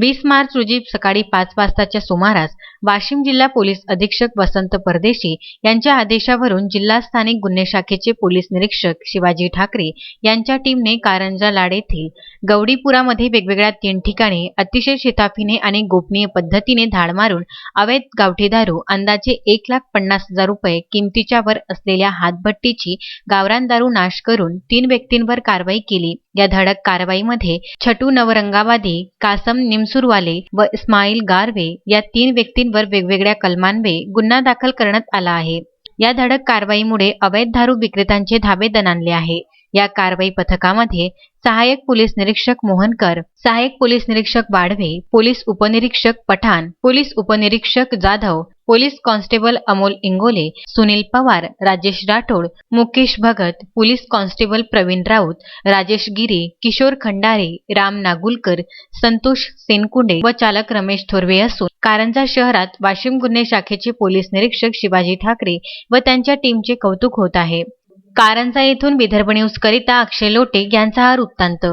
वीस मार्च रोजी सकाळी पाच वाजताच्या सुमारास वाशिम जिल्हा पोलीस अधीक्षक वसंत परदेशी यांच्या आदेशावरून जिल्हा स्थानिक गुन्हे शाखेचे पोलीस निरीक्षक शिवाजी ठाकरे यांच्या टीमने कारंजा लाड येथील गवडीपुरामध्ये वेगवेगळ्या तीन ठिकाणी अतिशय शिताफीने आणि गोपनीय पद्धतीने धाड मारून अवैध गावठी दारू अंदाजे एक लाख पन्नास हजार रुपये किमतीच्या वर असलेल्या हातभट्टीची गावरान दारू नाश करून तीन व्यक्तींवर कारवाई केली. या धडक कारवाईमध्ये छटू नवरंगावादी कासम निमसूरवाले व इस्माईल गारवे या तीन व्यक्तींवर वेगवेगळ्या कलमांवे गुन्हा दाखल करण्यात आला आहे. या धडक कारवाईमुळे अवैध दारू विक्रेत्यांचे धाबे दणाणले आहे. या कारवाई पथकामध्ये सहाय्यक पोलीस निरीक्षक मोहनकर सहाय्यक पोलीस निरीक्षक वाढवे पोलीस उपनिरीक्षक पठाण पोलीस उपनिरीक्षक Jadhav police constable Amol Ingole Sunil Pawar Rajesh Rathod Mukesh Bhagat police constable Pravin Raut Rajesh Gire Kishor Khandare Ram Nagulkar Santosh Senkunde व चालक रमेश थोरवे असून कारंजा शहरात वाशिम गुन्हे शाखेचे पोलीस निरीक्षक शिवाजी ठाकरे व त्यांच्या टीमचे कौतुक होत आहे. कारंजा येथून विदर्भ न्यूज करिता अक्षय लोटे यांचा हा वृत्तांत.